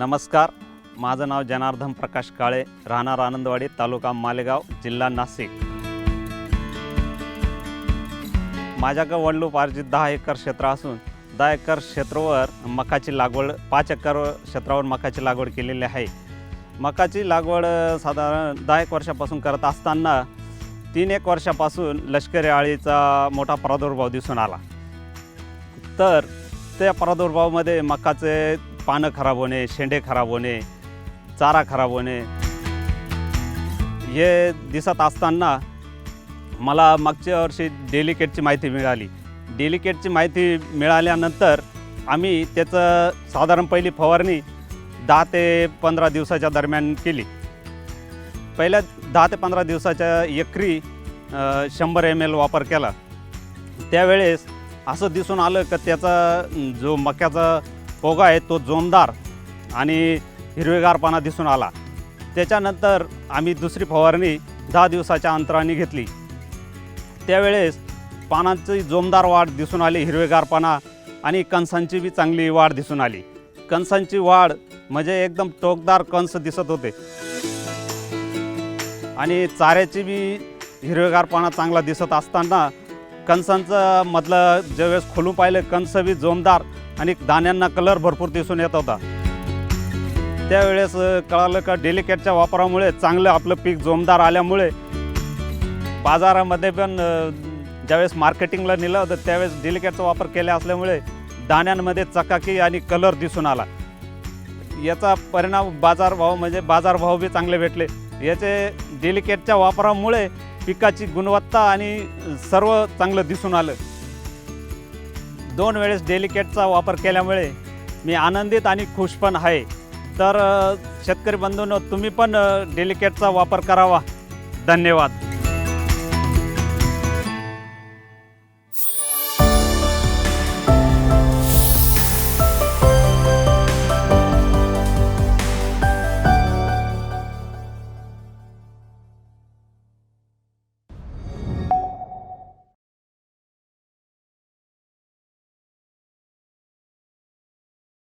नमस्कार. माझं नाव जनार्दन प्रकाश काळे राहणार आनंदवाडी तालुका मालेगाव जिल्हा नाशिक. माझ्याकडे वडलूप अर्जित दहा एकर क्षेत्र असून दहा एकर क्षेत्रावर मकाची लागवड पाच एकर क्षेत्रावर मकाची लागवड केलेली आहे. मकाची लागवड साधारण दहा एक वर्षापासून करत असताना तीन एक वर्षापासून लष्करी आळीचा मोठा प्रादुर्भाव दिसून आला. तर त्या प्रादुर्भावामध्ये मकाचे पानं खराब होणे शेंडे खराब होणे चारा खराब होणे. हे दिसत असताना मला मागच्या वर्षी डेलिकेटची माहिती मिळाली. डेलिकेटची माहिती मिळाल्यानंतर आम्ही त्याचं साधारण पहिली फवारणी दहा ते पंधरा दिवसाच्या दरम्यान केली. पहिल्या दहा ते पंधरा दिवसाच्या एकरी शंभर एम एल वापर केला. त्यावेळेस असं दिसून आलं का त्याचा जो मक्याचा पोगा आहे तो जोमदार आणि हिरवेगारपणा दिसून आला. त्याच्यानंतर आम्ही दुसरी फवारणी दहा दिवसाच्या अंतराने घेतली. त्यावेळेस पानांची जोमदार वाढ दिसून आली हिरवेगारपणा आणि कणसांची बी चांगली वाढ दिसून आली. कणसांची वाढ म्हणजे एकदम टोकदार कंस दिसत होते. आणि चाऱ्याची बी हिरवेगारपणा चांगला दिसत असताना कणसांचं मधलं ज्यावेळेस खोलून पाहिलं कंस बी जोमदार आणि दाण्यांना कलर भरपूर दिसून येत होता. त्यावेळेस कळालं का डेलिकेटच्या वापरामुळे चांगलं आपलं पीक जोमदार आल्यामुळे बाजारामध्ये पण ज्यावेळेस मार्केटिंगला नेलं होतं त्यावेळेस डेलिकेटचा वापर केला असल्यामुळे दाण्यांमध्ये चकाकी आणि कलर दिसून आला. याचा परिणाम बाजारभाव म्हणजे बाजारभाव बी चांगले भेटले. याचे डेलिकेटच्या वापरामुळे पिकाची गुणवत्ता आणि सर्व चांगलं दिसून आलं. दोन वेळेस डेलिकेटचा वापर केल्यामुळे मी आनंदित आणि खुश पण आहे. तर शेतकरी बंधूंनो तुम्ही पण डेलिकेटचा वापर करावा. धन्यवाद.